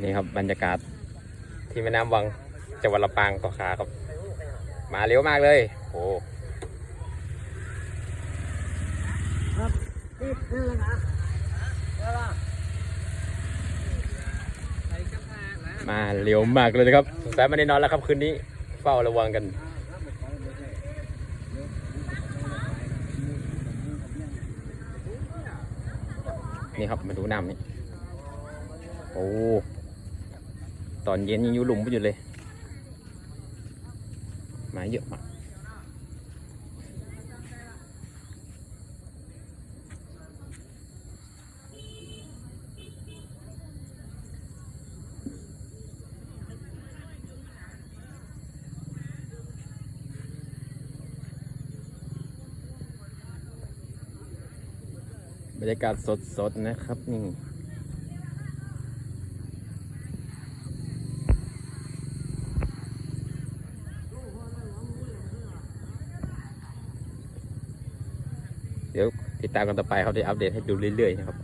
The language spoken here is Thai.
นี่ครับบรรยากาศที่แม่น้ำวังจังหวัดลำปางต่อขาครับ มาเร็วมากเลย โอ้นี่คือนะมาเร็วมากเลยนะครับสงสัยไม่ได้นอนแล้วครับคืนนี้เฝ้าระวังกันนี่ครับมาดูน้ำนี่โอ้ ตอนเย็นยังอยู่หลุมอยู่เลยมาเยอะมากบรรยากาศสดๆนะครับนี่ เดี๋ยวติดตามกันต่อไปเขาจะอัปเดตให้ดูเรื่อยๆนะครับ